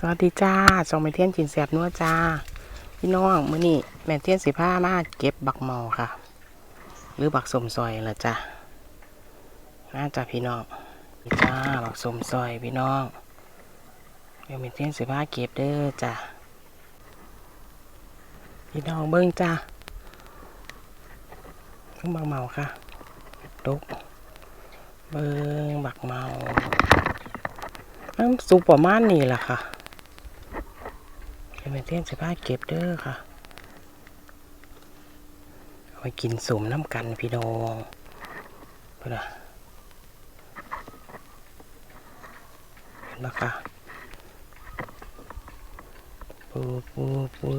สวัสดีจ้าสองแม่เทียนจินแสบนัวจ้า พี่น้องมื้อนี้แม่เทียนสิผ้ามาเก็บบักเมาค่ะ หรือบักสมซอยละจ้าน่าจะพี่น้องนี่จ้าบักสมซอยพี่น้องเดี๋ยวแม่เทียนสิผ้าเก็บเด้อจ้าพี่น้องเบิ้งจ้าเบิ้งบักเมาค่ะตุกเบิ้งบักเมาน้ำซุปประมาณนี้แหละค่ะ เดี๋ยวแม่เทียนสิพาเก็บเด้อค่ะเอาไปกินสมน้ำกันพี่น้องเพื่อนเห็นปะคะปุ๊บปุ๊บปุ๊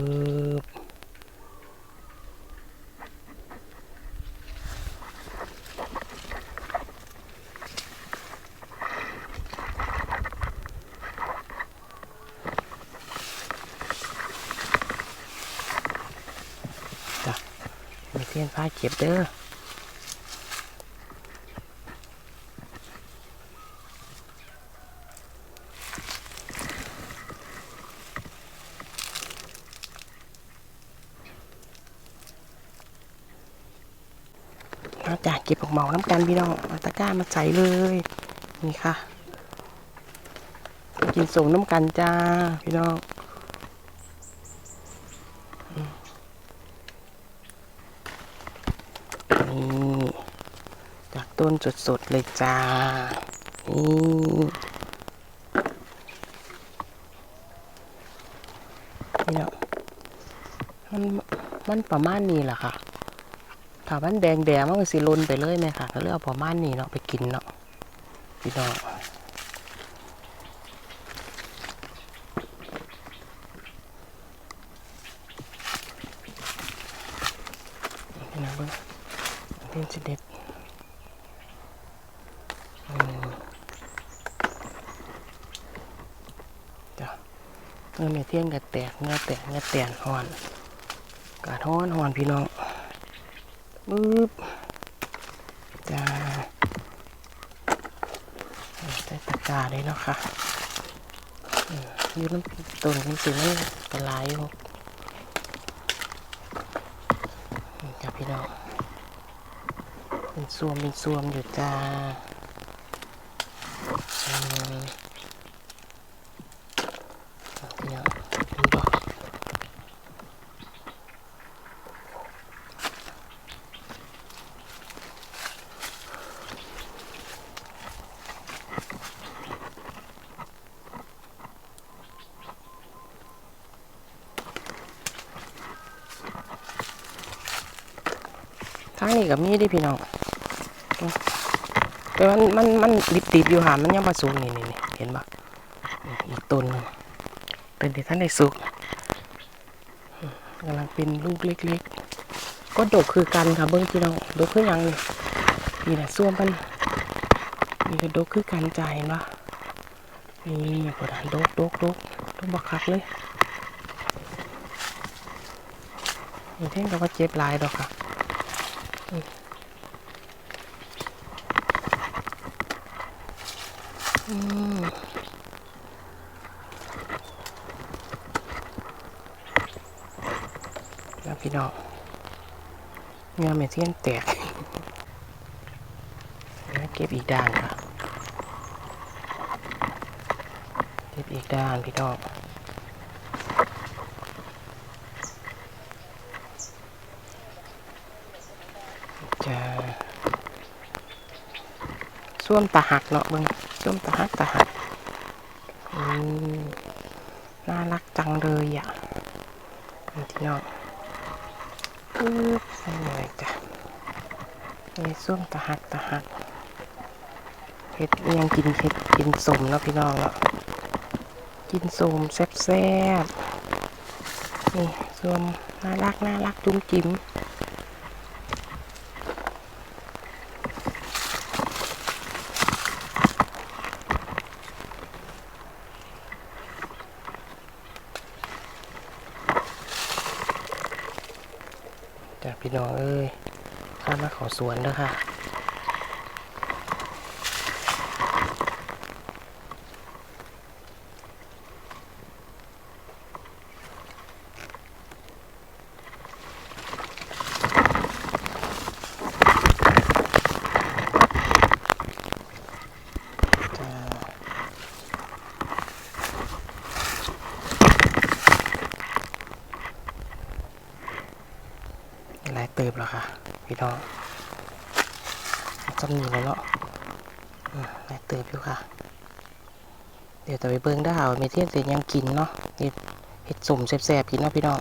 บจ้ะแม่เที ยนพาเก็บเด้อมาจ้ะเก็บผักเหมาน้ำกันพี่น้องอาตะกร้ามาใส่เลย นี่ค่ะ กินส่งน้ำกันจ้า พี่น้อง นี่จาก ต้นสดๆเลยจ้า นี่นี่เนาะมันมันประมาณนี้แหละค่ะถ้ามันแดงแดงๆมันสิลนไปเลยไหมค่ะ ก็เลยเอาประมาณนี้เนาะไปกินเนาะพี่น้องนี่นะเบิ้งเล่นสิเด็ดอืมจ้ะ เงื่อไม่เที่ยงกับแตกเงื่อแตกเงื่อแตนหอนกาดฮ้อนหอนพี่น้องบึ๊บจ้าใส่ตะกาเลยเนาะค่ะอยืนน้ำต้นเป็นสีมันกระลายอยู่จ้ะพี่น้องเป็นซวมเป็นซวมอยู่จ้าอืมเนี่ยดูบ่ ทางนี้กับมีเดิพี่น้องแต่มันมันมันดิบติบอยู่หามันยังมาสุกนี่นี่นี่เห็นปะอีกต้นหนึงเป็นที่ท่านได้สุกกำลังเป็นลูกเล็กๆ ก็ดกคือกันค่ะเบิ้งพี่น้องดกคือยังนี่นี่แหละส่วมมันนี่ก็ดกคือกันใจายเห็นปะนี่กดดันดกดกดกดกบักคักเลยนี่เท่งกับว่าเจ็บลายดอกค่ะ แล้วพี่น้องเงาเมเทียนแตกแล้วเก็บอีกด้านค่ะ เก็บอีกด้านพี่น้อง ส้วมตาหักเนาะเบิ่งส้วมตาหักตาหักน่ารักจังเลยอะพี่น้องปึ๊บใส่เลยจ้ะนี่ส้วมตาหักตาหักเห็ดอิหยังกินเห็ดกินสมเนาะพี่น้องเนาะกินสมแซ่บๆนี่ส้วมน่ารักน่ารักจุ้มจิ้ม พี่น้องเอ้ยข้ามาเขอสวนแล้วค่ะ เติบแล้วค่ะพี่น้องจำนี่แล้วเนาะอืมายเติบอยู่ค่ะ เดี๋ยวจะไปเบิ่งได้เอาเมเทียนเสร็จยังกินเนาะเห็ดเฮ็ดสุ่มแสบๆกินเนาะพี่น้อง